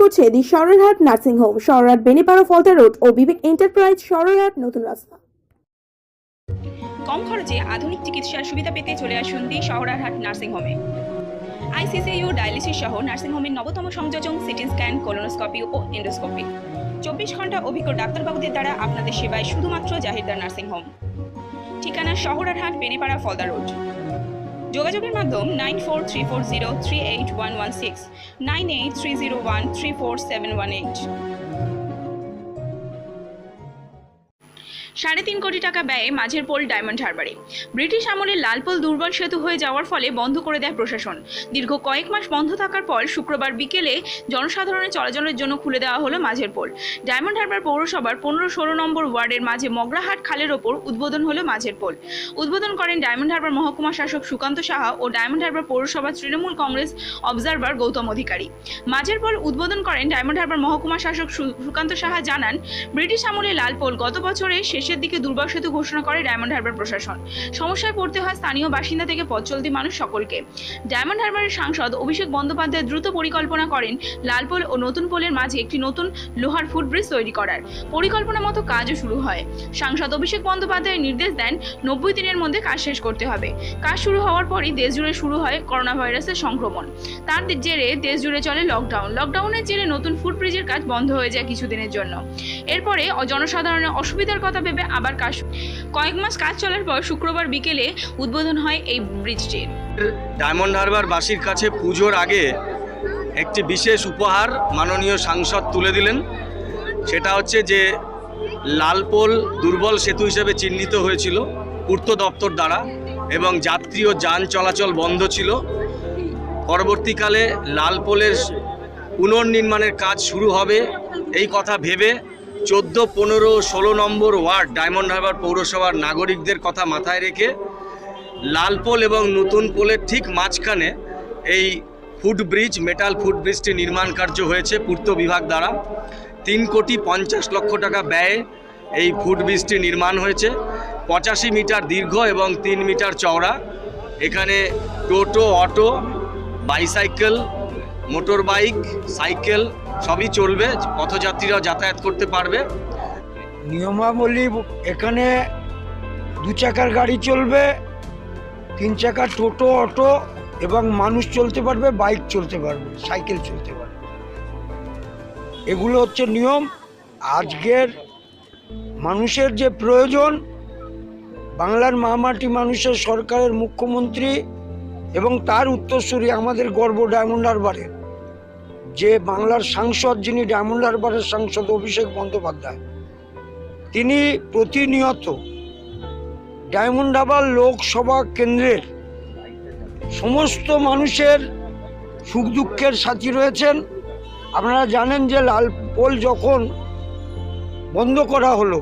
করছে the Sarrahat nursing home Sarrahat Benipara Falta road O Bibek enterprise Sarrahat নতুন রাস্তা। কম খরচে আধুনিক চিকিৎসার সুবিধা পেতে চলে আসুন দি শহরারহাট নার্সিং হোমে। আইসিসিইউ ডায়ালিসিস সহ নার্সিং হোমের নবতম সংযোজন সিটি স্ক্যান, কোলোনোস্কোপি ও এন্ডোস্কোপি। চব্বিশ ঘণ্টা অভিজ্ঞ ডাক্তারবাবুদের দ্বারা আপনাদের সেবায় শুধুমাত্র জাহিরদার নার্সিং হোম। ঠিকানা শহরারহাট বেনেপাড়া ফলদা রোড। যোগাযোগের মাধ্যম nine four three four zero three eight one one six, nine eight three zero one three four seven one eight. সাড়ে তিন কোটি টাকা ব্যয়ে মাঝের পোল ডায়মন্ড হারবারে। ব্রিটিশ আমলে লালপোল দুর্বল সেতু হয়ে যাওয়ার ফলে বন্ধ করে দেয় প্রশাসন। দীর্ঘ কয়েক মাস বন্ধ থাকার পর শুক্রবার বিকেলে জনসাধারণের চলাচলের জন্য খুলে দেওয়া হলো মাঝের পোল। ডায়মন্ড হারবার পৌরসভার পনেরো ষোলো নম্বর ওয়ার্ডের মাঝে মগরাহাট খালের ওপর উদ্বোধন হলো মাঝের পোল। উদ্বোধন করেন ডায়মন্ড হারবার মহকুমা শাসক সুকান্ত সাহা ও ডায়মন্ড হারবার পৌরসভা তৃণমূল কংগ্রেস অবজারভার গৌতম অধিকারী। মাঝের পোল উদ্বোধন করেন ডায়মন্ড হারবার মহকুমা শাসক সুকান্ত সাহা জানান, ব্রিটিশ আমলে লাল পোল গত বছরের শেষের দিকে দুর্বল সেতু ঘোষণা করে ডায়মন্ড হারবার প্রশাসন। সমস্যায় পড়তে হয় স্থানীয় বাসিন্দা থেকে পথ চলতি মানুষ সকলকে। ডায়মন্ড হারবারের সাংসদ অভিষেক বন্দ্যোপাধ্যায় দ্রুত পরিকল্পনা করেন লাল পোল ও নতুন পোলের মাঝে একটি নতুন লোহার ফুটব্রিজ তৈরি করার। পরিকল্পনা মতো কাজও শুরু হয়। সাংসদ অভিষেক বন্দ্যোপাধ্যায় নির্দেশ দেন নব্বই দিনের মধ্যে কাজ শেষ করতে হবে। কাজ শুরু হওয়ার পরই দেশ জুড়ে শুরু হয় করোনা ভাইরাসের সংক্রমণ। তার জেরে দেশ জুড়ে চলে লকডাউন লকডাউনের জেরে নতুন ফুটব্রিজের কাজ বন্ধ হয়ে যায় কিছুদিনের জন্য। এরপরে জনসাধারণের অসুবিধার কথা ভেবে আবার কাজ কয়েক মাস কাজ চলার পর শুক্রবার বিকেলে উদ্বোধন হয় এই ব্রিজটির ডায়মন্ড হারবার বাসীর কাছে পুজোর আগে একটি বিশেষ উপহার মাননীয় সাংসদ তুলে দিলেন। সেটা হচ্ছে যে লালপোল দুর্বল সেতু হিসেবে চিহ্নিত হয়েছিল পূর্ত দপ্তর দ্বারা এবং যাত্রী ও যান চলাচল বন্ধ ছিল। পরবর্তীকালে লালপোলের পুনর্নির্মাণের কাজ শুরু হবে এই কথা ভেবে চোদ্দ, পনেরো, ষোলো নম্বর ওয়ার্ড ডায়মন্ড হারবার পৌরসভার নাগরিকদের কথা মাথায় রেখে লাল পোল এবং নতুন পোলের ঠিক মাঝখানে এই ফুট ব্রিজ, মেটাল ফুট ব্রিজটি নির্মাণ কার্য হয়েছে পূর্ত বিভাগ দ্বারা। তিন কোটি পঞ্চাশ লক্ষ টাকা ব্যয়ে এই ফুট ব্রিজটি নির্মাণ হয়েছে। পঁচাশি মিটার দীর্ঘ এবং তিন মিটার চওড়া। এখানে toto, auto, bicycle motor bike cycle সবই চলবে, পথযাত্রীরাও যাতায়াত করতে পারবে। নিয়মাবলী এখানে দু চাকার গাড়ি চলবে, তিন চাকার টোটো, অটো এবং মানুষ চলতে পারবে, বাইক চলতে পারবে, সাইকেল চলতে পারবে। এগুলো হচ্ছে নিয়ম। আজকের মানুষের যে প্রয়োজন, বাংলার মামাটি মানুষের সরকারের মুখ্যমন্ত্রী এবং তার উত্তরসূরি আমাদের গর্ব ডায়মন্ড হারবারের যে বাংলার সাংসদ যিনি ডায়মন্ড হারবারের সাংসদ অভিষেক বন্দ্যোপাধ্যায়, তিনি প্রতিনিয়ত ডায়মন্ড হারবার লোকসভা কেন্দ্রের সমস্ত মানুষের সুখ দুঃখের সাথী রয়েছেন। আপনারা জানেন যে লাল পোল যখন বন্ধ করা হলো,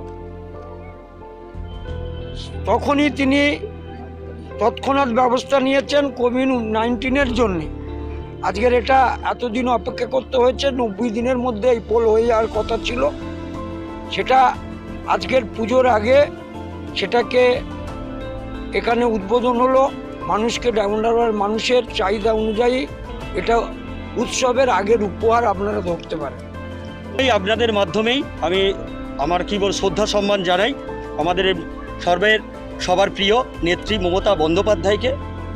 তখনই তিনি তৎক্ষণাৎ ব্যবস্থা নিয়েছেন কোভিড নাইন্টিনের জন্যে। আজকের এটা এতদিন অপেক্ষা করতে হয়েছে, নব্বই দিনের মধ্যে এই পোল হয়ে যাওয়ার কথা ছিল। সেটা আজকের পুজোর আগে সেটাকে এখানে উদ্বোধন হলো। মানুষকে ডায়মন্ড হারবার মানুষের চাহিদা অনুযায়ী এটা উৎসবের আগের উপহার আপনারা ধরতে পারেন। এই আপনাদের মাধ্যমেই আমি আমার কি বল শ্রদ্ধা সম্মান জানাই আমাদের সর্বের সবার প্রিয় নেত্রী মমতা বন্দ্যোপাধ্যায়কে।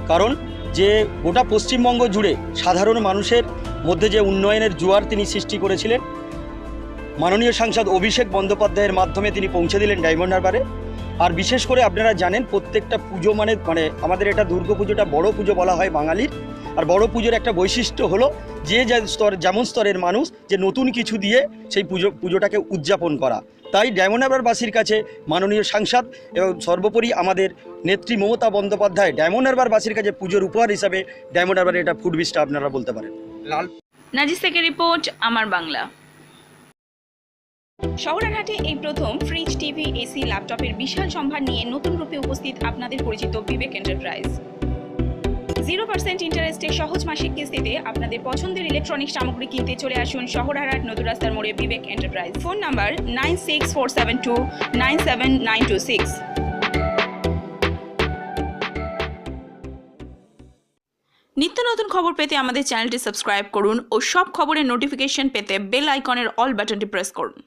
কারণ যে গোটা পশ্চিমবঙ্গ জুড়ে সাধারণ মানুষের মধ্যে যে উন্নয়নের জোয়ার তিনি সৃষ্টি করেছিলেন, মাননীয় সাংসদ অভিষেক বন্দ্যোপাধ্যায়ের মাধ্যমে তিনি পৌঁছে দিলেন ডায়মন্ড হারবারে। আর বিশেষ করে আপনারা জানেন প্রত্যেকটা পুজো মানে মানে আমাদের এটা দুর্গা পুজোটা বড় পুজো বলা হয় বাঙালির। আর বড় পুজোর একটা বৈশিষ্ট্য হলো যে যে স্তর যেমন স্তরের মানুষ যে নতুন কিছু দিয়ে সেই পুজো পুজোটাকে উদযাপন করা। তাই ডায়মন্ড হারবারবাসীর কাছে মাননীয় সাংসদ এবং সর্বোপরি আমাদের নেত্রী মমতা বন্দ্যোপাধ্যায় ডায়মন্ড হারবারবাসীর কাছে পুজোর উপহার হিসাবে ডায়মন্ড হারবার এটা ফুড বিচটা আপনারা বলতে পারেন। লাল নাজিস থেকে রিপোর্ট আমার বাংলা। শহরাঘাটে এই প্রথম ফ্রিজ টিভি এসি ল্যাপটপের বিশাল সম্ভার নিয়ে নতুন রূপে উপস্থিত আপনাদের পরিচিত বিবেক এন্টারপ্রাইজ। জিরো পার্সেন্ট ইন্টারেস্টে সহজ মাসিক কিস্তিতে আপনাদের পছন্দের ইলেকট্রনিক্স সামগ্রী কিনতে চলে আসুন শহরহাট নতুন রাস্তার মোড়ে Bibek enterprise phone number nine six four seven two nine seven nine two six. নিত্য নতুন খবর পেতে আমাদের চ্যানেলটি সাবস্ক্রাইব করুন ও সব খবরের নোটিফিকেশন পেতে বেল আইকনের অল বাটনটি প্রেস করুন।